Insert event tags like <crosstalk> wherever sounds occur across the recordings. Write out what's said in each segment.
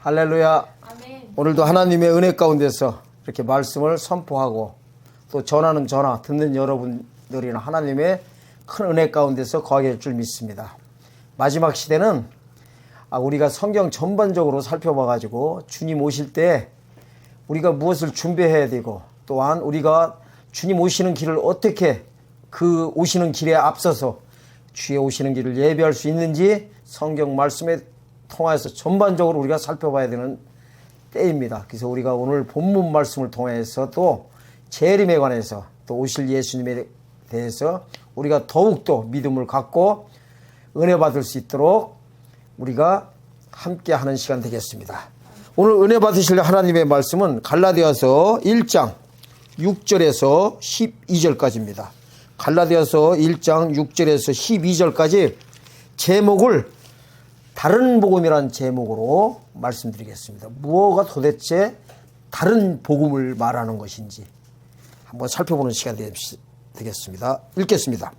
할렐루야. 아멘. 오늘도 하나님의 은혜 가운데서 이렇게 말씀을 선포하고 또 전하는 전화 듣는 여러분들이나 하나님의 큰 은혜 가운데서 거하게 될 줄 믿습니다. 마지막 시대는 아, 우리가 성경 전반적으로 살펴봐 가지고 주님 오실 때 우리가 무엇을 준비해야 되고 또한 우리가 주님 오시는 길을 어떻게 그 오시는 길에 앞서서 주의 오시는 길을 예배할 수 있는지 성경 말씀에 통하여서 전반적으로 우리가 살펴봐야 되는 때입니다. 그래서 우리가 오늘 본문 말씀을 통해서 또 재림에 관해서 또 오실 예수님에 대해서 우리가 더욱더 믿음을 갖고 은혜 받을 수 있도록 우리가 함께 하는 시간 되겠습니다. 오늘 은혜 받으실 하나님의 말씀은 갈라디아서 1장 6절에서 12절까지입니다. 갈라디아서 1장 6절에서 12절까지 제목을 다른 복음이란 제목으로 말씀드리겠습니다. 무엇가 도대체 다른 복음을 말하는 것인지 한번 살펴보는 시간 되겠습니다. 읽겠습니다.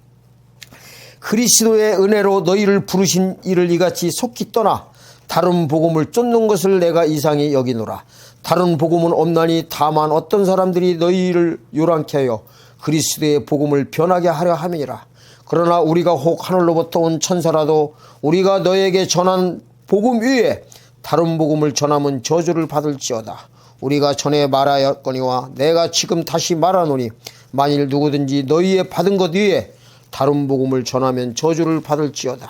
그리스도의 은혜로 너희를 부르신 이를 이같이 속히 떠나 다른 복음을 쫓는 것을 내가 이상히 여기노라. 다른 복음은 없나니 다만 어떤 사람들이 너희를 요란케 하여 그리스도의 복음을 변하게 하려 함이니라. 그러나 우리가 혹 하늘로부터 온 천사라도 우리가 너에게 전한 복음 위에 다른 복음을 전하면 저주를 받을지어다. 우리가 전에 말하였거니와 내가 지금 다시 말하노니 만일 누구든지 너희의 받은 것 위에 다른 복음을 전하면 저주를 받을지어다.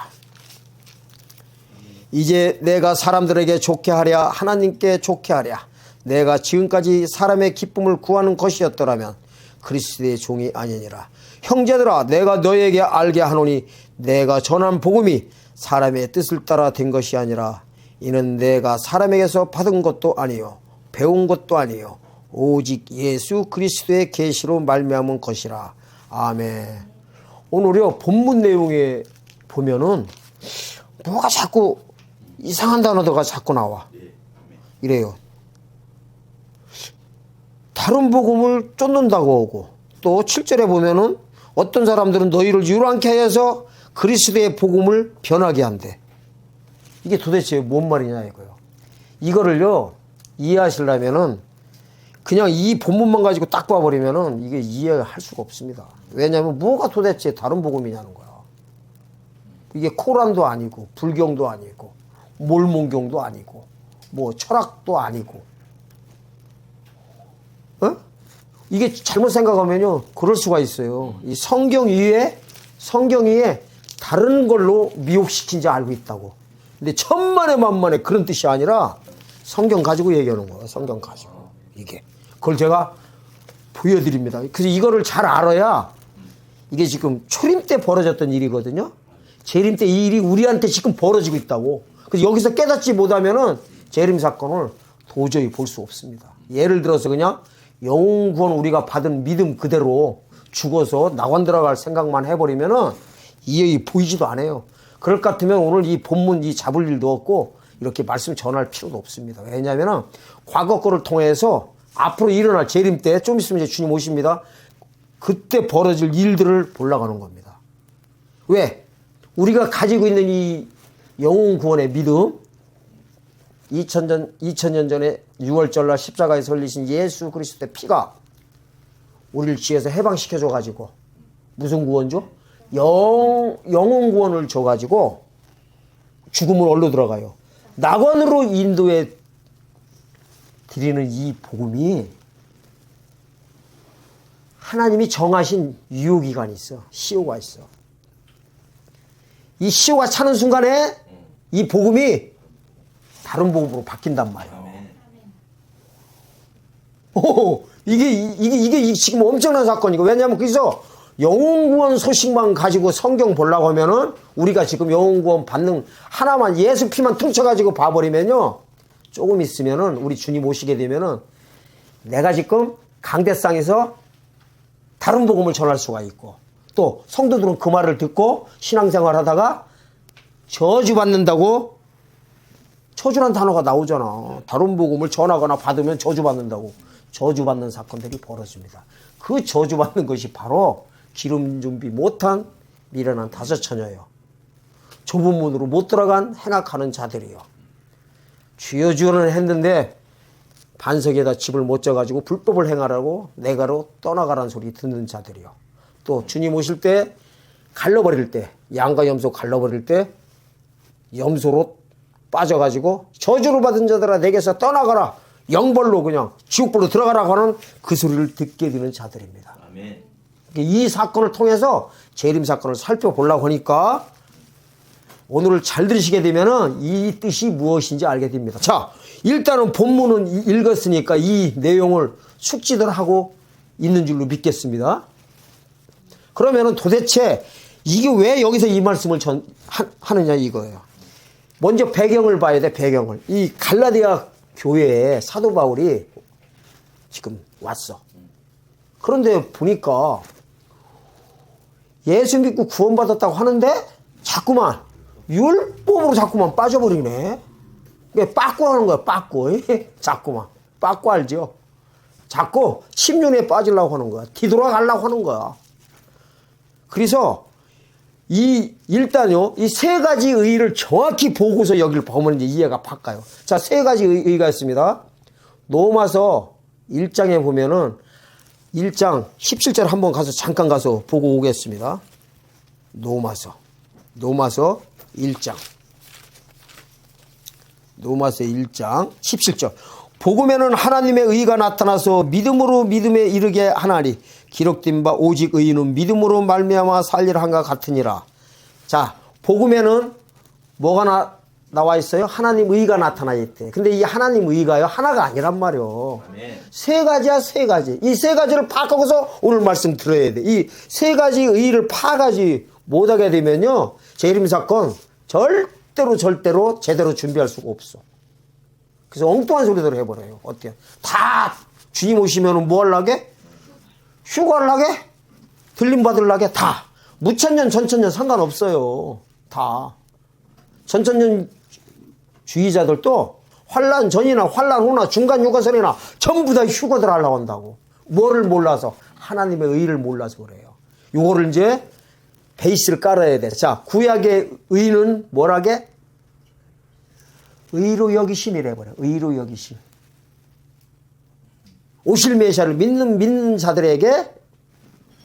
이제 내가 사람들에게 좋게 하랴 하나님께 좋게 하랴 내가 지금까지 사람의 기쁨을 구하는 것이었더라면 그리스도의 종이 아니니라. 형제들아 내가 너에게 알게 하노니 내가 전한 복음이 사람의 뜻을 따라 된 것이 아니라 이는 내가 사람에게서 받은 것도 아니요 배운 것도 아니요 오직 예수 그리스도의 계시로 말미암은 것이라. 아멘. 오늘요 본문 내용에 보면은 뭐가 자꾸 이상한 단어가 자꾸 나와. 이래요. 다른 복음을 쫓는다고 하고 또 7절에 보면은 어떤 사람들은 너희를 유랑케 하여서 그리스도의 복음을 변하게 한대. 이게 도대체 뭔 말이냐 이거요. 이거를요 이해하시려면은 그냥 이 본문만 가지고 딱 봐버리면은 이게 이해할 수가 없습니다. 왜냐하면 뭐가 도대체 다른 복음이냐는 거야. 이게 코란도 아니고 불경도 아니고 몰몬경도 아니고 뭐 철학도 아니고 어? 이게 잘못 생각하면요 그럴 수가 있어요. 이 성경 위에 성경 위에 다른 걸로 미혹시킨 지 알고 있다고. 근데 천만에 만만에 그런 뜻이 아니라 성경 가지고 얘기하는 거예요. 성경 가지고 이게 그걸 제가 보여드립니다. 그래서 이거를 잘 알아야 이게 지금 초림 때 벌어졌던 일이거든요. 재림 때 이 일이 우리한테 지금 벌어지고 있다고. 그래서 여기서 깨닫지 못하면은 재림 사건을 도저히 볼 수 없습니다. 예를 들어서 그냥 영웅 구원 우리가 받은 믿음 그대로 죽어서 낙원 들어갈 생각만 해버리면은 이해 보이지도 않아요. 그럴 것 같으면 오늘 이 본문 이 잡을 일도 없고 이렇게 말씀 전할 필요도 없습니다. 왜냐하면은 과거 거를 통해서 앞으로 일어날 재림 때 좀 있으면 이제 주님 오십니다. 그때 벌어질 일들을 볼라가는 겁니다. 왜? 우리가 가지고 있는 이 영웅 구원의 믿음, 2000년, 2000년 전에 6월절날 십자가에 설리신 예수 그리스도의 피가 우리를 지에서 해방시켜 줘 가지고 무슨 구원죠? 영, 영혼 구원을 줘 가지고 죽음을 얼로 들어가요. 낙원으로 인도해 드리는 이 복음이 하나님이 정하신 유효기간이 있어. 시효가 있어. 이 시효가 차는 순간에 이 복음이 다른 복음으로 바뀐단 말이에요. 오, 이게, 이게, 이게 지금 엄청난 사건이고. 왜냐하면 그래서 영웅구원 소식만 가지고 성경 보려고 하면은 우리가 지금 영웅구원 받는 하나만 예수 피만 퉁쳐가지고 봐버리면요. 조금 있으면은 우리 주님 오시게 되면은 내가 지금 강대상에서 다른 복음을 전할 수가 있고 또 성도들은 그 말을 듣고 신앙생활 하다가 저주받는다고 저주란 단어가 나오잖아. 다른 복음을 전하거나 받으면 저주받는다고. 저주받는 사건들이 벌어집니다. 그 저주받는 것이 바로 기름 준비 못한 미련한 다섯 처녀요. 좁은 문으로 못 들어간 행악하는 자들이요. 주여 주여는 했는데 반석에다 집을 못 져가지고 불법을 행하라고 내가로 떠나가라는 소리 듣는 자들이요. 또 주님 오실 때 갈라버릴 때 양과 염소 갈라버릴 때 염소로 빠져가지고 저주를 받은 자들아 내게서 떠나가라 영벌로 그냥 지옥불로 들어가라고 하는 그 소리를 듣게 되는 자들입니다. 아멘. 이 사건을 통해서 재림 사건을 살펴보려고 하니까 오늘을 잘 들으시게 되면은 이 뜻이 무엇인지 알게 됩니다. 자, 일단은 본문은 이- 읽었으니까 이 내용을 숙지들 하고 있는 줄로 믿겠습니다. 그러면은 도대체 이게 왜 여기서 이 말씀을 전, 하, 하느냐 이거예요. 먼저 배경을 봐야 돼, 배경을. 이 갈라디아 교회에 사도 바울이 지금 왔어. 그런데 보니까 예수 믿고 구원받았다고 하는데 자꾸만 율법으로 자꾸만 빠져버리네. 이게 빠꾸 하는 거야, 빠꾸. <laughs> 자꾸만. 빠꾸 알죠? 자꾸 침륜에 빠지려고 하는 거야. 뒤돌아가려고 하는 거야. 그래서 이 일단요 이 세 가지 의의를 정확히 보고서 여기를 보면 이제 이해가 바꿔요. 자세 가지 의, 의가 있습니다. 노마서 1장에 보면은 1장 17절 한번 가서 잠깐 가서 보고 오겠습니다. 노마서 노마서 1장 노마서 1장 17절 복음에는 하나님의 의가 나타나서 믿음으로 믿음에 이르게 하나니 기록된 바 오직 의인은 믿음으로 말미암아 살리라 한가 같으니라. 자, 복음에는 뭐가 나, 나와 있어요? 하나님 의가 나타나 있대. 근데 이 하나님 의가요 하나가 아니란 말이요. 세 가지야 세 가지. 이 세 가지를 파악하고서 오늘 말씀 들어야 돼. 이 세 가지 의의를 파악하지 못하게 되면요 재림 사건 절대로 절대로 제대로 준비할 수가 없어. 그래서 엉뚱한 소리대로 해버려요. 어때요? 다 주님 오시면 뭐 하려게? 휴가를 하게? 들림 받으려게? 다. 무천년, 전천년 상관없어요. 다. 전천년 주의자들도 환란 전이나 환란 후나 중간 휴가설이나 전부 다 휴가들 하려고 한다고. 뭐를 몰라서? 하나님의 의를 몰라서 그래요. 요거를 이제 베이스를 깔아야 돼. 자, 구약의 의는 뭐라게? 의로 여기심이래 버려. 의로 여기심. 오실 메시아를 믿는 믿는 자들에게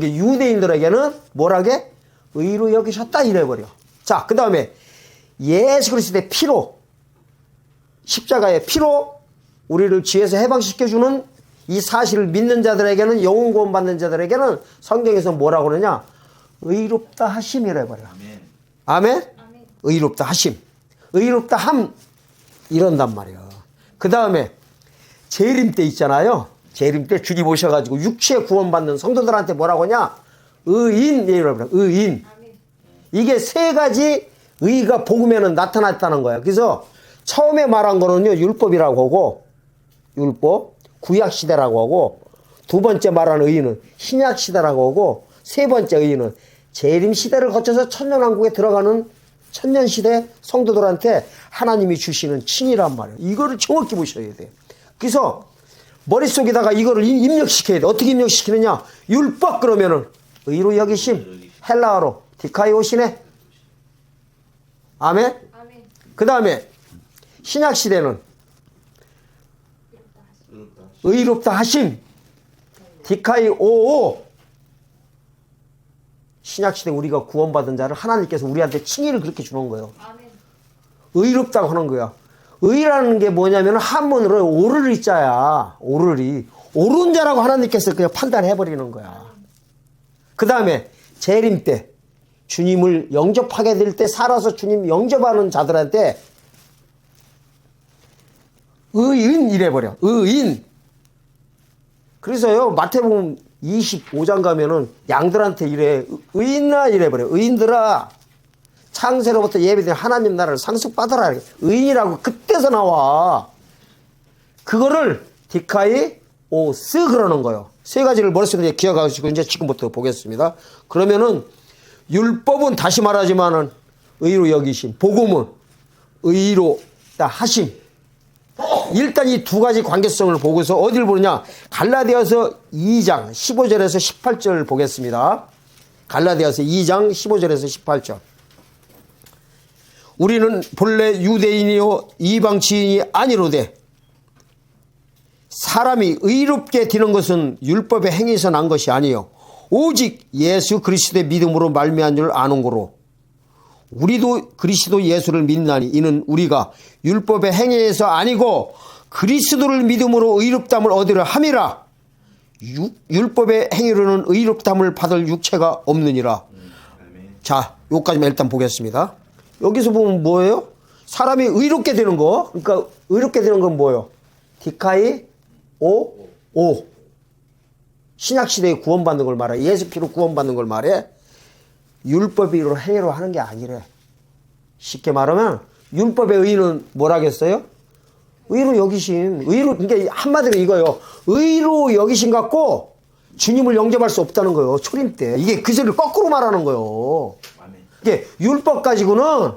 유대인들에게는 뭐라게 의로 여기셨다 이래 버려. 자, 그다음에 예수 그리스도의 피로 십자가의 피로 우리를 죄에서 해방시켜 주는 이 사실을 믿는 자들에게는 영혼 구원 받는 자들에게는 성경에서 뭐라고 그러냐? 의롭다 하심이래 버려. 아멘. 아멘? 의롭다 하심. 의롭다 함. 이런단 말이야. 그 다음에 재림 때 있잖아요. 재림 때 주님 오셔가지고 육체 구원받는 성도들한테 뭐라고 하냐? 의인. 이러더라. 의인. 이게 세 가지 의가 복음에는 나타났다는 거야. 그래서 처음에 말한 거는요, 율법이라고 하고, 율법, 구약시대라고 하고, 두 번째 말한 의인은 신약시대라고 하고, 세 번째 의인은 재림시대를 거쳐서 천년왕국에 들어가는 천년시대 성도들한테 하나님이 주시는 칭이란 말이에요. 이거를 정확히 보셔야 돼요. 그래서 머릿속에다가 이거를 임- 입력시켜야 돼. 어떻게 입력시키느냐? 율법 그러면은 의로 여기심, 헬라어로 디카이오시네. 아멘? 아멘. 그 다음에 신약 시대는 의롭다. 의롭다 하심 디카이 오오 신약 시대 우리가 구원받은 자를 하나님께서 우리한테 칭의를 그렇게 주는 거예요 아멘. 의롭다고 하는 거야 의라는 게 뭐냐면 한문으로 오르리 자야. 오르리. 옳은 자라고 하나님께서 그냥 판단해 버리는 거야. 그 다음에 재림 때 주님을 영접하게 될 때 살아서 주님 영접하는 자들한테 의인 이래버려. 의인. 그래서요 마태복음 25장 가면은 양들한테 이래 의인아 이래버려. 의인들아 창세로부터 예배된 하나님 나라를 상속받아라. 의인이라고 그때서 나와 그거를 디카이 오스 그러는 거예요 세 가지를 머릿속에 기억하시고 이제 지금부터 보겠습니다 그러면은 율법은 다시 말하지만은 의로 여기심 복음은 의로 하심 일단 이 두 가지 관계성을 보고서 어디를 보느냐? 갈라디아서 2장 15절에서 18절 보겠습니다. 갈라디아서 2장 15절에서 18절. 우리는 본래 유대인이요 이방 지인이 아니로되 사람이 의롭게 되는 것은 율법의 행위에서 난 것이 아니요 오직 예수 그리스도의 믿음으로 말미암은 줄 아는 거로 우리도 그리스도 예수를 믿나니 이는 우리가 율법의 행위에서 아니고 그리스도를 믿음으로 의롭담을 얻으려 함이라. 유- 율법의 행위로는 의롭담을 받을 육체가 없느니라. 자 여기까지만 일단 보겠습니다 여기서 보면 뭐예요? 사람이 의롭게 되는 거 그러니까 의롭게 되는 건 뭐예요? 디카이 오 오. 신약 시대에 구원받는 걸 말해 예수 피로 구원받는 걸 말해 율법으로 행위로 하는 게 아니래. 쉽게 말하면 율법의 의는 뭐라겠어요? 의로 여기심. 의로 그러니까 한마디로 이거요. 의로 여기심 갖고 주님을 영접할 수 없다는 거예요. 초림 때. 이게 그 소리를 거꾸로 말하는 거예요. 이게 율법 가지고는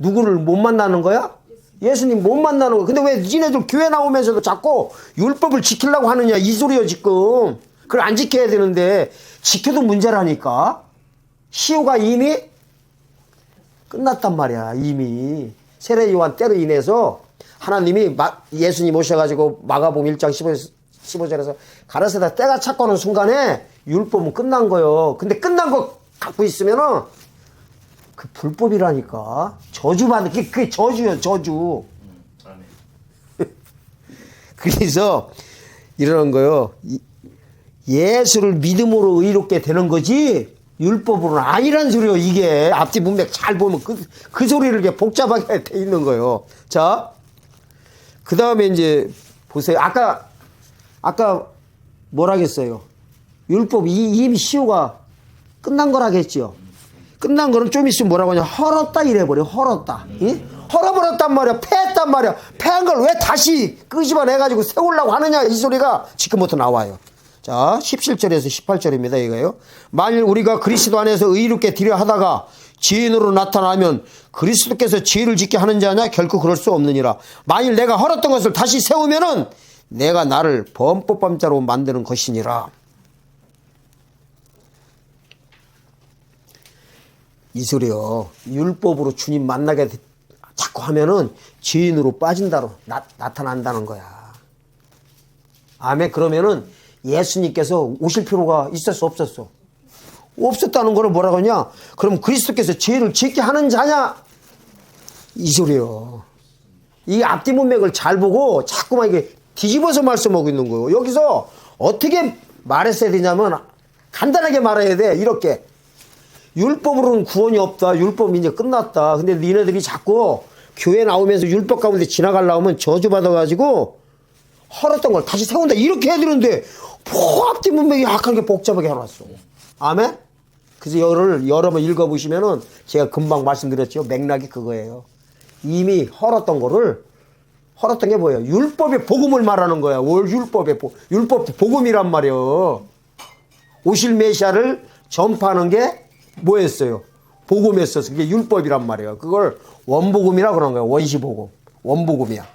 누구를 못 만나는 거야? 예수님 못 만나는 거야. 근데 왜 니네들 교회 나오면서도 자꾸 율법을 지키려고 하느냐 이 소리요 지금. 그걸 안 지켜야 되는데 지켜도 문제라니까. 시효가 이미 끝났단 말이야 이미 세례 요한 때로 인해서 하나님이 마- 예수님 오셔가지고 마가복음 1장 15, 15절에서 가라사다 때가 찼고 하는 순간에 율법은 끝난 거요 근데 끝난 거 갖고 있으면은 그 불법이라니까. 저주받는 그게, 그게 저주요 저주. <laughs> 그래서 이러는 거요. 이- 예수를 믿음으로 의롭게 되는 거지 율법으로는 아니란 소리요 이게. 앞뒤 문맥 잘 보면 그, 그 소리를 이렇게 복잡하게 돼 있는 거예요. 자 그 다음에 이제 보세요. 아까 아까 뭐라겠어요? 율법 이, 이미 시효가 끝난 거라겠죠 끝난 거는 좀 있으면 뭐라고 하냐? 헐었다 이래버려 헐었다. 이? 헐어버렸단 말이야 패했단 말이야. 패한 걸 왜 다시 끄집어내가지고 세우려고 하느냐 이 소리가 지금부터 나와요. 자 17절에서 18절입니다 이거요. 만일 우리가 그리스도 안에서 의롭게 되려 하다가 죄인으로 나타나면 그리스도께서 죄를 짓게 하는 자냐? 결코 그럴 수 없느니라. 만일 내가 헐었던 것을 다시 세우면은 내가 나를 범법범자로 만드는 것이니라 이 소리요. 율법으로 주님 만나게 되- 자꾸 하면은 죄인으로 빠진다로 나, 나타난다는 거야. 아멘. 그러면은 예수님께서 오실 필요가 있었어, 없었어? 없었다는 거를 뭐라고 하냐? 그럼 그리스도께서 죄를 짓게 하는 자냐? 이 소리요. 이 앞뒤 문맥을 잘 보고 자꾸만 이게 뒤집어서 말씀하고 있는 거예요. 여기서 어떻게 말했어야 되냐면 간단하게 말해야 돼. 이렇게. 율법으로는 구원이 없다. 율법이 이제 끝났다. 근데 니네들이 자꾸 교회 나오면서 율법 가운데 지나가려고 하면 저주받아가지고 헐었던 걸 다시 세운다. 이렇게 해야 되는데, 뭐 앞뒤 문맥이 약하게 복잡하게 해놨어. 아멘? 그래서 이거를 여러 번 읽어보시면은 제가 금방 말씀드렸죠. 맥락이 그거예요. 이미 헐었던 거를 헐었던 게 뭐예요? 율법의 복음을 말하는 거야. 월 율법의 복, 율법 복음이란 말이에요. 오실 메시아를 전파하는 게 뭐였어요? 복음이었어서 그게 율법이란 말이에요. 그걸 원복음이라 그러는 거예요. 원시복음. 원복음이야.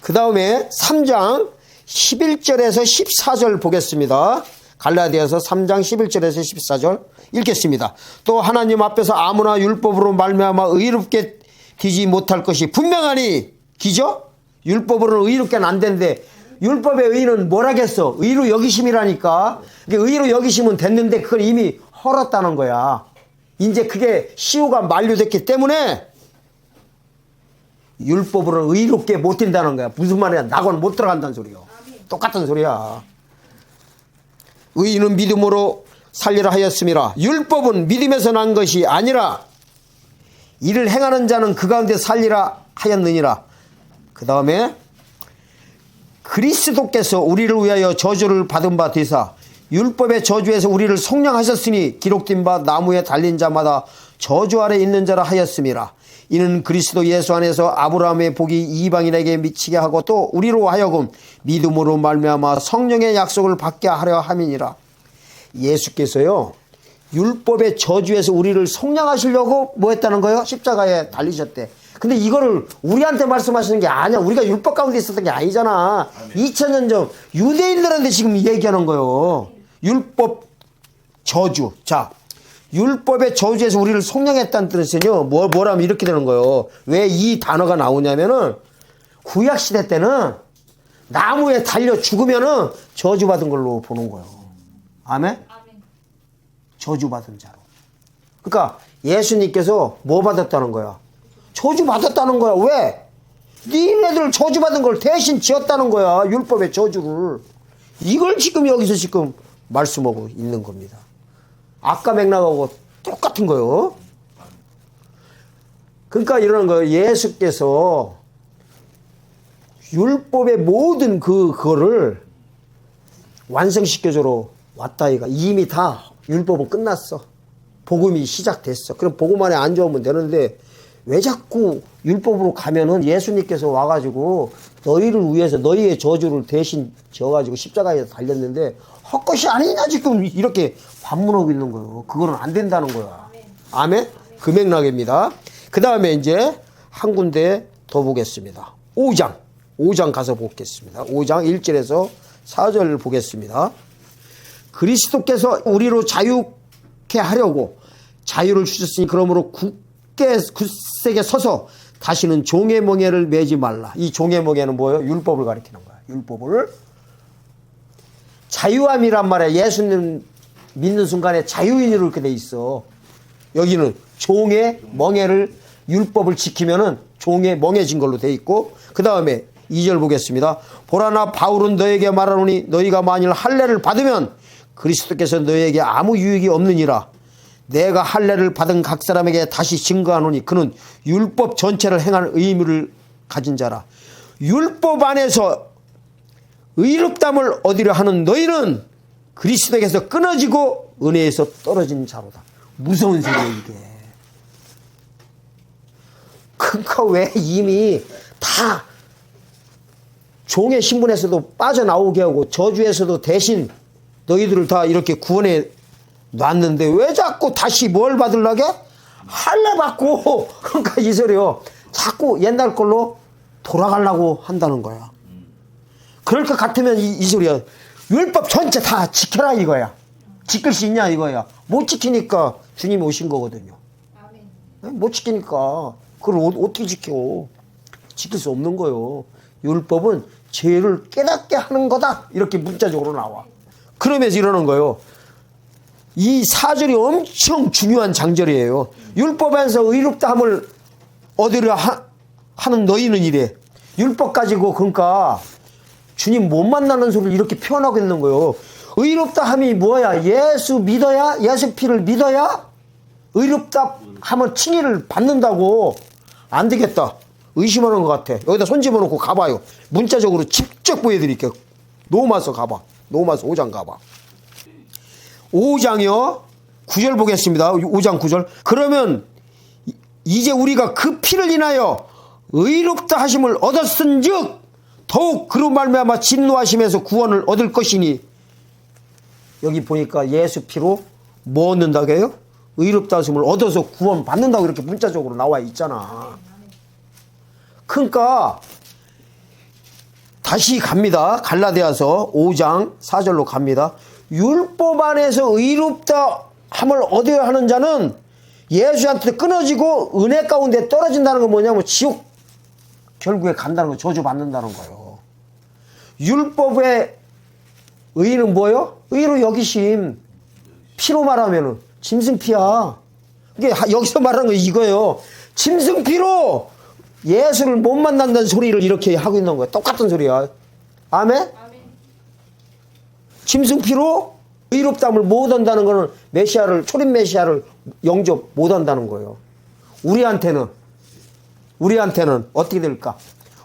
그 다음에 3장 11절에서 14절 보겠습니다. 갈라디아서 3장 11절에서 14절 읽겠습니다. 또 하나님 앞에서 아무나 율법으로 말미암아 의롭게 되지 못할 것이 분명하니 기죠? 율법으로는 의롭게는 안 된대. 율법의 의는 뭐라겠어? 의로 여기심이라니까. 이게 의로 여기심은 됐는데 그걸 이미 헐었다는 거야. 이제 그게 시효가 만료됐기 때문에 율법으로 의롭게 못 된다는 거야. 무슨 말이야? 낙원 못 들어간다는 소리요. 똑같은 소리야. 의인은 믿음으로 살리라 하였음이라. 율법은 믿음에서 난 것이 아니라 이를 행하는 자는 그 가운데 살리라 하였느니라. 그 다음에 그리스도께서 우리를 위하여 저주를 받은 바 되사 율법의 저주에서 우리를 속량하셨으니 기록된 바 나무에 달린 자마다 저주 아래 있는 자라 하였음이라. 이는 그리스도 예수 안에서 아브라함의 복이 이방인에게 미치게 하고 또 우리로 하여금 믿음으로 말미암아 성령의 약속을 받게 하려 함이니라. 예수께서요 율법의 저주에서 우리를 속량하시려고 뭐 했다는 거예요? 십자가에 달리셨대. 근데 이거를 우리한테 말씀하시는 게 아니야. 우리가 율법 가운데 있었던 게 아니잖아. 2000년 전 유대인들한테 지금 얘기하는 거예요. 율법 저주. 자, 율법의 저주에서 우리를 속량했다는 뜻은요, 뭐, 뭐라면 이렇게 되는 거예요. 왜 이 단어가 나오냐면은, 구약 시대 때는 나무에 달려 죽으면은 저주받은 걸로 보는 거예요. 아멘? 아멘. 저주받은 자로. 그러니까 예수님께서 뭐 받았다는 거야? 저주받았다는 거야. 왜? 니네들 저주받은 걸 대신 지었다는 거야. 율법의 저주를. 이걸 지금 여기서 지금 말씀하고 있는 겁니다. 아까 맥락하고 똑같은 거요. 그러니까 이러는 거예요. 예수께서 율법의 모든 그, 그거를 완성시켜주러 왔다 이가 이미 다 율법은 끝났어. 복음이 시작됐어. 그럼 복음 안에 안 좋으면 되는데 왜 자꾸 율법으로 가면은 예수님께서 와가지고 너희를 위해서 너희의 저주를 대신 지어가지고 십자가에 달렸는데 헛것이 아니냐 지금 이렇게 반문하고 있는 거예요. 그거는 안 된다는 거야. 아멘? 그 맥락입니다. 그 다음에 이제 한 군데 더 보겠습니다. 5장. 5장 가서 보겠습니다. 5장 1절에서 4절을 보겠습니다. 그리스도께서 우리로 자유케 하려고 자유를 주셨으니 그러므로 굳게 굳세게 서서 다시는 종의 멍에를 매지 말라. 이 종의 멍에는 뭐예요? 율법을 가리키는 거야. 율법을 자유함이란 말에 예수님 믿는 순간에 자유인으로 이렇게 돼 있어. 여기는 종의 멍에를 율법을 지키면은 종의 멍해진 걸로 돼 있고 그 다음에 2절 보겠습니다. 보라나 바울은 너에게 말하노니 너희가 만일 할례를 받으면 그리스도께서 너에게 아무 유익이 없느니라. 내가 할례를 받은 각 사람에게 다시 증거하노니 그는 율법 전체를 행할 의무를 가진 자라. 율법 안에서 의롭담을 얻으려 하는 너희는 그리스도에게서 끊어지고 은혜에서 떨어진 자로다. 무서운 소리야 이게. 그러니까 왜 이미 다 종의 신분에서도 빠져나오게 하고 저주에서도 대신 너희들을 다 이렇게 구원해 놨는데 왜 자꾸 다시 뭘 받으려게? 할례 받고 <laughs> 그러니까 이 소리요. 자꾸 옛날 걸로 돌아가려고 한다는 거야. 그럴 것 같으면 이, 이 소리야. 율법 전체 다 지켜라 이거야. 지킬 수 있냐 이거야. 못 지키니까 주님이 오신 거거든요. 못 지키니까 그걸 어, 어떻게 지켜? 지킬 수 없는 거요. 율법은 죄를 깨닫게 하는 거다. 이렇게 문자적으로 나와. 그러면서 이러는 거요. 이 사절이 엄청 중요한 장절이에요. 율법에서 의롭다함을 얻으려 하, 하는 너희는 이래. 율법 가지고 그러니까 주님 못 만나는 소리를 이렇게 표현하고 있는 거예요. 의롭다함이 뭐야? 예수 믿어야? 예수 피를 믿어야? 의롭다 하면 칭의를 받는다고 안 되겠다. 의심하는 것 같아. 여기다 손 집어놓고 가봐요. 문자적으로 직접 보여드릴게요. 노마서 가봐. 노마서 5장 가봐. 5장이요. 9절 보겠습니다. 5장 9절. 그러면 이- 이제 우리가 그 피를 인하여 의롭다 하심을 얻었은즉 더욱 그로 말미암아 진노하심에서 구원을 얻을 것이니 여기 보니까 예수 피로 뭐 얻는다고 해요? 의롭다 하심을 얻어서 구원 받는다고 이렇게 문자적으로 나와 있잖아. 그러니까 다시 갑니다. 갈라디아서 5장 4절로 갑니다. 율법 안에서 의롭다 함을 얻어야 하는 자는 예수한테 끊어지고 은혜 가운데 떨어진다는 건 뭐냐면 지옥 결국에 간다는 거 저주 받는다는 거예요. 율법의 의는 뭐요? 의로 여기심. 피로 말하면은 짐승피야. 이게 하- 여기서 말하는 거 이거예요. 짐승피로 예수를 못 만난다는 소리를 이렇게 하고 있는 거야. 똑같은 소리야. 아멘? 아멘. 짐승피로 의롭담을 못 한다는 거는 메시아를 초림 메시아를 영접 못 한다는 거예요. 우리한테는 우리한테는 어떻게 될까?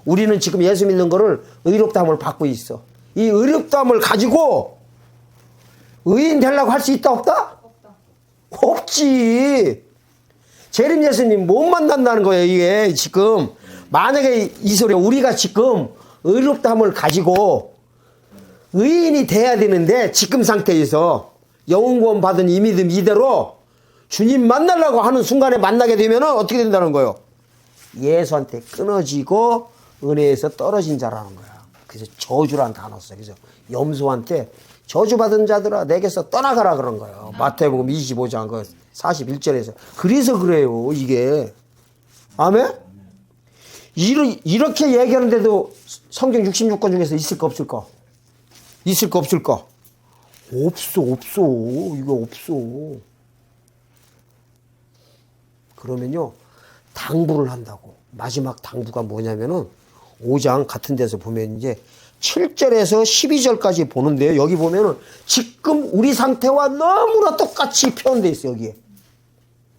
우리는 지금 예수 믿는 거를 의롭담을 받고 있어. 이 의롭담을 가지고 의인 되려고 할 수 있다 없다? 없다. 없지. 재림 예수님 못 만난다는 거예요, 이게 지금. 만약에 이 소리, 우리가 지금 의롭다함을 가지고 의인이 돼야 되는데, 지금 상태에서 영웅구원 받은 이 믿음 이대로 주님 만나려고 하는 순간에 만나게 되면 어떻게 된다는 거예요? 예수한테 끊어지고 은혜에서 떨어진 자라는 거야. 그래서 저주란 단어 써. 그래서 염소한테 저주받은 자들아 내게서 떠나가라 그런 거예요. 마태복음 25장 그 41절에서. 그래서 그래요, 이게. 아멘? 이렇게 얘기하는데도 성경 66권 중에서 있을까, 없을까? 있을까, 없을까? 없어, 없어. 이거 없어. 그러면요, 당부를 한다고. 마지막 당부가 뭐냐면은 5장 같은 데서 보면 이제 7절에서 12절까지 보는데요. 여기 보면은 지금 우리 상태와 너무나 똑같이 표현되어 있어요, 여기에.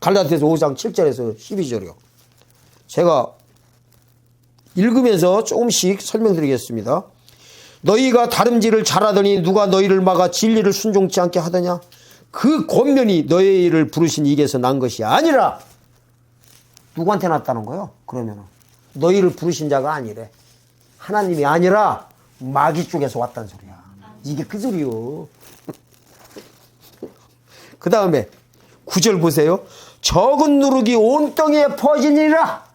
갈라디아서 5장 7절에서 12절이요. 제가 읽으면서 조금씩 설명드리겠습니다. 너희가 다름질을 잘하더니 누가 너희를 막아 진리를 순종치 않게 하더냐? 그 권면이 너희를 부르신 이게서 난 것이 아니라 누구한테 났다는 거요? 그러면은 너희를 부르신 자가 아니래. 하나님이 아니라 마귀 쪽에서 왔다는 소리야. 이게 그 소리요. <laughs> 그 다음에 구절 보세요. 적은 누룩이 온 땅에 퍼지니라.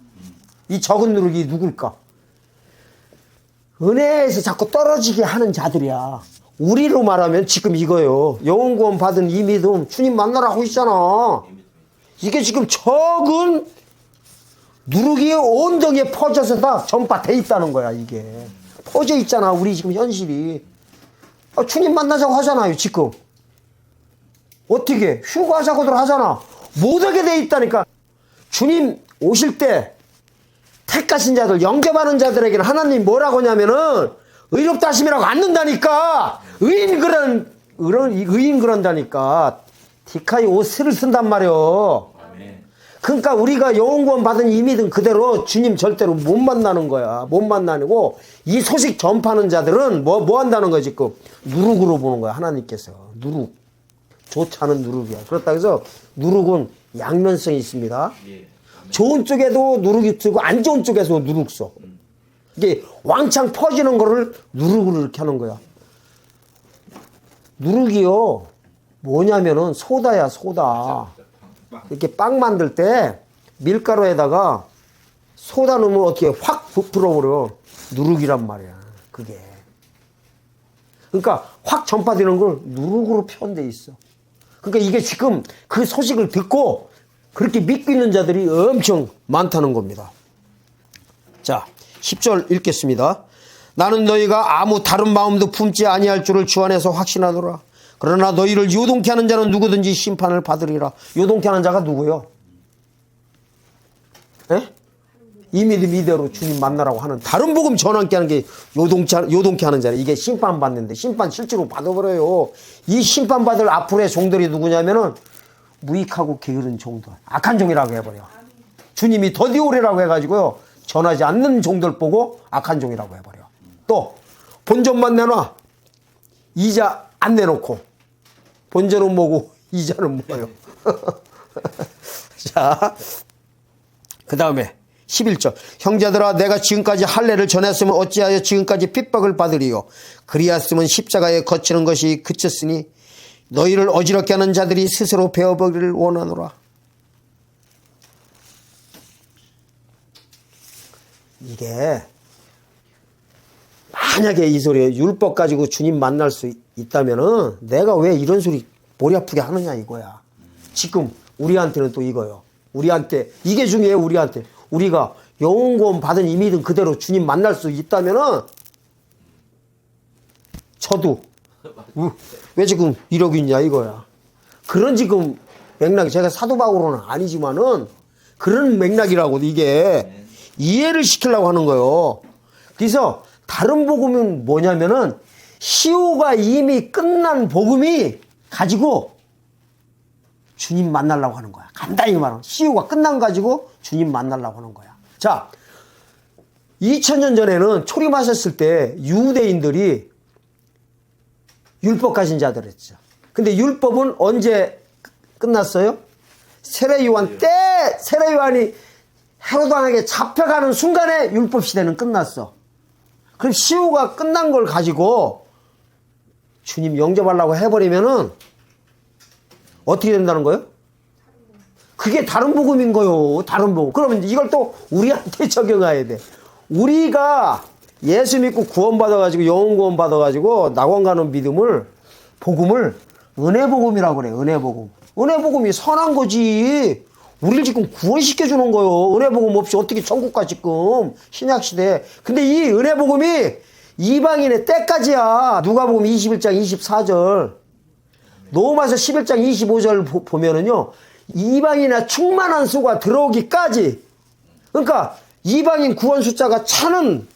이 적은 누룩이 누굴까? 은혜에서 자꾸 떨어지게 하는 자들이야. 우리로 말하면 지금 이거요. 영원구원 받은 이 믿음 주님 만나라고 있잖아. 이게 지금 적은 누룩이 온 등에 퍼져서 다 전파돼 있다는 거야, 이게. 퍼져 있잖아, 우리 지금 현실이. 아, 주님 만나자고 하잖아요, 지금. 어떻게? 휴가하자고들 하잖아. 못하게 돼 있다니까. 주님 오실 때 택하신 자들, 영접하는 자들에게는 하나님 뭐라고 하냐면은 의롭다 하심이라고 않는다니까. 의인 그런, 의인, 의인 그런다니까. 디카이 옷을 쓴단 말이요. 그러니까 우리가 영원구원 받은 이 믿음 그대로 주님 절대로 못 만나는 거야. 못 만나고 이 소식 전파하는 자들은 뭐, 뭐 한다는 거야, 지금. 누룩으로 보는 거야, 하나님께서. 누룩. 좋지 않은 누룩이야. 그렇다 해서 누룩은 양면성이 있습니다. 좋은 쪽에도 누룩이 뜨고 안 좋은 쪽에서 누룩 써. 이게 왕창 퍼지는 거를 누룩으로 이렇게 하는 거야. 누룩이요. 뭐냐면은 소다야, 소다. 이렇게 빵 만들 때 밀가루에다가 소다 넣으면 어떻게 확 부풀어버려. 누룩이란 말이야. 그게. 그러니까 확 전파되는 걸 누룩으로 표현돼 있어. 그러니까 이게 지금 그 소식을 듣고 그렇게 믿고 있는 자들이 엄청 많다는 겁니다. 자, 10절 읽겠습니다. 나는 너희가 아무 다른 마음도 품지 아니할 줄을 주 안에서 확신하노라. 그러나 너희를 요동케 하는 자는 누구든지 심판을 받으리라. 요동케 하는 자가 누구요? 예? 이 믿음 이대로 주님 만나라고 하는 다른 복음 전환케 하는 게 요동케, 요동케 하는 자래. 이게 심판 받는데 심판 실제로 받아버려요. 이 심판 받을 앞으로의 종들이 누구냐면은 무익하고 게으른 종들, 악한 종이라고 해버려. 주님이 더디 오래라고 해가지고요. 전하지 않는 종들 보고 악한 종이라고 해버려. 또 본전만 내놔. 이자 안 내놓고 본전은 뭐고 <laughs> 이자는 뭐예요? <laughs> 자, 그 다음에 11절 형제들아 내가 지금까지 할례를 전했으면 어찌하여 지금까지 핍박을 받으리요 그리하였으면 십자가에 거치는 것이 그쳤으니 너희를 어지럽게 하는 자들이 스스로 배워보기를 원하노라 이게 만약에 이 소리에 율법 가지고 주님 만날 수 있다면은 내가 왜 이런 소리 머리 아프게 하느냐 이거야. 지금 우리한테는 또 이거요. 우리한테 이게 중요해 우리한테. 우리가 영혼구원 받은 이 믿음 그대로 주님 만날 수 있다면은 저도 우, 왜 지금 이러고 있냐 이거야. 그런 지금 맥락이 제가 사도박으로는 아니지만은 그런 맥락이라고 이게 이해를 시키려고 하는 거예요. 그래서 다른 복음은 뭐냐면은 시호가 이미 끝난 복음이 가지고 주님 만나려고 하는 거야. 간단히 말하면 시호가 끝난 거 가지고 주님 만나려고 하는 거야. 자, 2000년 전에는 초림하셨을 때 유대인들이 율법 가진 자들이었죠. 근데 율법은 언제 끝났어요? 세례 요한 때 세례 요한이 헤로단에게 잡혀가는 순간에 율법 시대는 끝났어. 그럼 시호가 끝난 걸 가지고 주님 영접하려고 해버리면은 어떻게 된다는 거예요? 그게 다른 복음인 거요. 다른 복음. 그러면 이걸 또 우리한테 <laughs> 적용해야 돼. 우리가 예수 믿고 구원받아가지고 영원 구원 받아가지고 낙원 가는 믿음을 복음을 은혜 복음이라고 그래. 은혜 복음. 은혜 복음이 선한 거지. 우리를 지금 구원시켜 주는 거요. 은혜 복음 없이 어떻게 천국 가 지금 신약 시대. 근데 이 은혜 복음이 이방인의 때까지야. 누가복음 21장 24절. 로마서 11장 25절 보- 보면은요. 이방인의 충만한 수가 들어오기까지. 그러니까 이방인 구원 숫자가 차는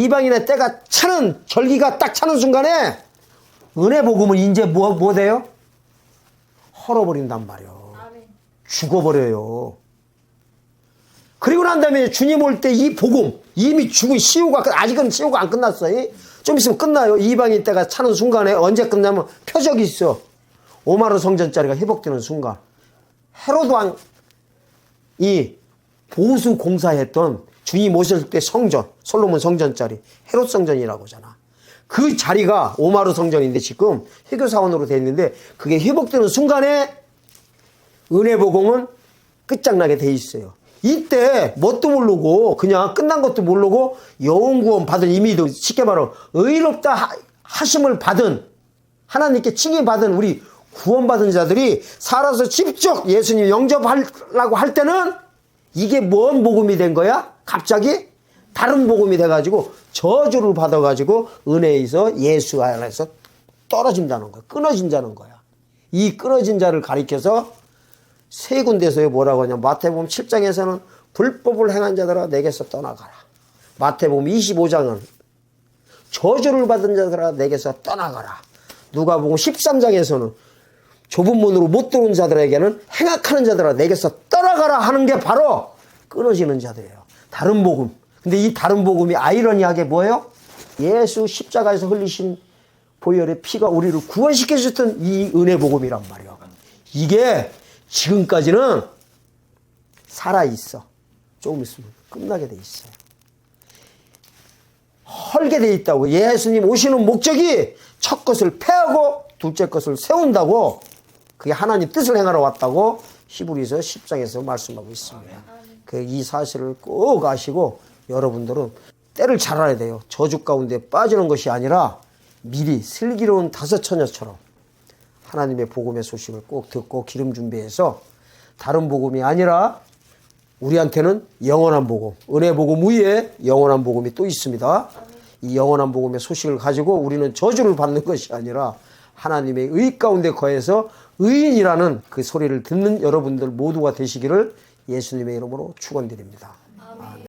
이방인의 때가 차는 절기가 딱 차는 순간에 은혜 복음은 이제 뭐, 뭐 돼요? 헐어버린단 말이요. 죽어버려요. 그리고 난 다음에 주님 올 때 이 복음, 이미 죽은 시효가, 끝- 아직은 시효가 안 끝났어요. 좀 있으면 끝나요. 이방인 때가 차는 순간에 언제 끝나면 표적이 있어. 오마르 성전짜리가 회복되는 순간. 헤로드 왕이 보수 공사했던 주님 오실 때 성전, 솔로몬 성전짜리, 헤롯 성전이라고 하잖아. 그 자리가 오마르 성전인데 지금 해교 사원으로 돼 있는데 그게 회복되는 순간에 은혜 복음은 끝장나게 돼 있어요. 이때 뭣도 모르고 그냥 끝난 것도 모르고 영원 구원 받은 이미도 쉽게 말하면 의롭다 하- 하심을 받은 하나님께 칭의 받은 우리 구원받은 자들이 살아서 직접 예수님 영접하려고 할 때는 이게 뭔 복음이 된 거야? 갑자기 다른 복음이 돼가지고 저주를 받아가지고 은혜에서 예수 안에서 떨어진다는 거야. 끊어진다는 거야. 이 끊어진 자를 가리켜서 세 군데서에 뭐라고 하냐. 마태복음 7장에서는 불법을 행한 자들아 내게서 떠나가라. 마태복음 25장은 저주를 받은 자들아 내게서 떠나가라. 누가복음 13장에서는 좁은 문으로 못 들어온 자들에게는 행악하는 자들아 내게서 떠나가라 하는 게 바로 끊어지는 자들이에요. 다른 복음. 근데 이 다른 복음이 아이러니하게 뭐예요? 예수 십자가에서 흘리신 보혈의 피가 우리를 구원시켜 주셨던 이 은혜 복음이란 말이에요. 이게 지금까지는 살아 있어. 조금 있으면 끝나게 돼 있어요. 헐게 돼 있다고. 예수님 오시는 목적이 첫 것을 패하고 둘째 것을 세운다고 그게 하나님 뜻을 행하러 왔다고 히브리서 10장에서 말씀하고 있습니다. 그 이 사실을 꼭 아시고 여러분들은 때를 잘 알아야 돼요. 저주 가운데 빠지는 것이 아니라 미리 슬기로운 다섯 처녀처럼 하나님의 복음의 소식을 꼭 듣고 기름 준비해서 다른 복음이 아니라 우리한테는 영원한 복음, 은혜 복음 위에 영원한 복음이 또 있습니다. 이 영원한 복음의 소식을 가지고 우리는 저주를 받는 것이 아니라 하나님의 의 가운데 거해서 의인이라는 그 소리를 듣는 여러분들 모두가 되시기를 예수님의 이름으로 축원드립니다.